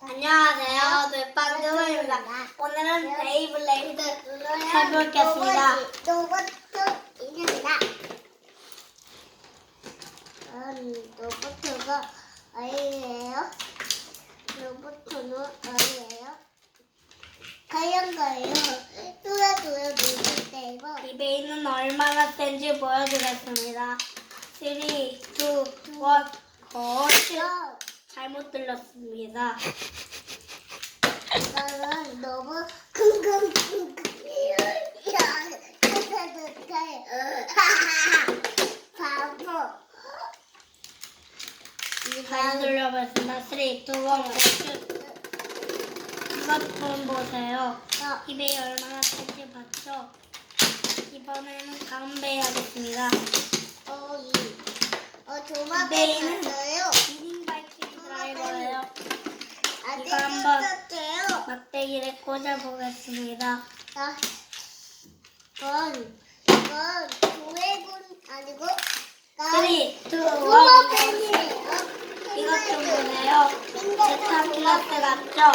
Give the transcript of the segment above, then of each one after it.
안녕하세요. 넷반두입니다. 오늘은 베이블레이드 해보겠습니다. 로봇입니다. 음, 로봇가 아니에요. 로봇은 아니에요. 가연 거예요. 뚜라뚜라 놀때 이거. 이 베이는 얼마나 센지 보여드리겠습니다. 3, 2, 1, 거실. 저 잘못 들렸습니다. 이거는 너무 킁킁킁킁. 야, 바보. 잘 들려봤습니다. 3, 2, 1, 거실. 이것 좀 보세요. 어, 이 베이 얼마나 센지 봤죠? 이번에는 베이 하겠습니다. 어, 이, 어, 조마배 베이는 갔어요. 미닝 바이킹 드라이버예요. 아직 이거 한번- 막대기를 꽂아보겠습니다. 아, 이건, 이건 조해군 아니고, 3, 2, 1, 조마배이에요. 이것 좀 보세요. 제타 클라스 같죠?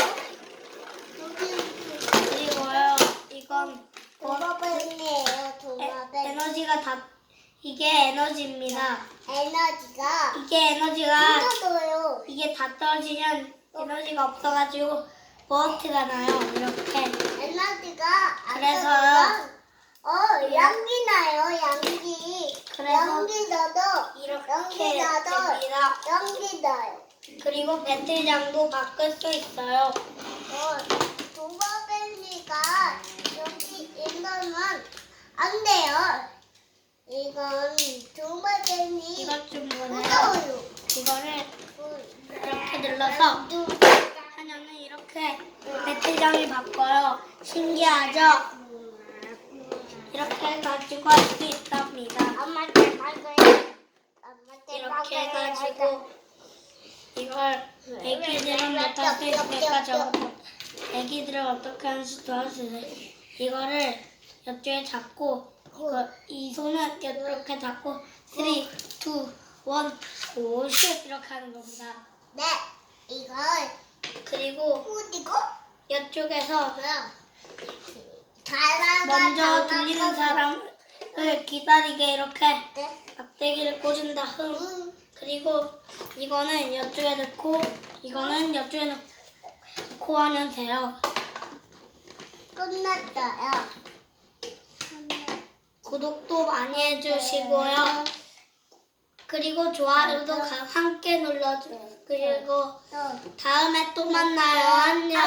그리고요, 이건 어, 조마배이에요. 에, 조마배. 에너지가 다, 이게 에너지입니다. 에너지가 이게 에너지가. 이게 다 떨어지면 에너지가 없어가지고 버스트가 나요. 이렇게. 에너지가 안 그래서요. 떨어지면 어, 양기 나요, 양기. 그래서 양기 나도, 이렇게 양기 나도, 됩니다. 양기 나요. 그리고 배틀장도 바꿀 수 있어요. 어, 도마뱀이가 여기 있으면 안 돼요. 이건 도마뱀이 이것 좀 보세요. 무서워요. 이거를 음, 이렇게 눌러서 하면은 이렇게 배틀장이 바꿔요. 신기하죠? 이렇게 해가지고 할 수 있답니다. 이렇게. 해가지고 이걸 애기들은 못할 수 있으니까 저부터 애기들은 어떻게 하는지 도와주세요. 이거를 이쪽에 잡고 이거 이 손은 이렇게 잡고 3, 2, 1, 오 슛 이렇게 하는 겁니다. 네, 이걸 그리고 뿌리고 이쪽에서 먼저 들리는 사람을 기다리게 이렇게 네. 막대기를 꽂은 다음 음, 그리고 이거는 이쪽에 넣고 이거는 이쪽에 넣고 하면 돼요. 끝났어요. 구독도 많이 해주시고요. 그리고 좋아요도 가- 함께 눌러주세요. 그리고 또 다음에 또 만나요. 안녕.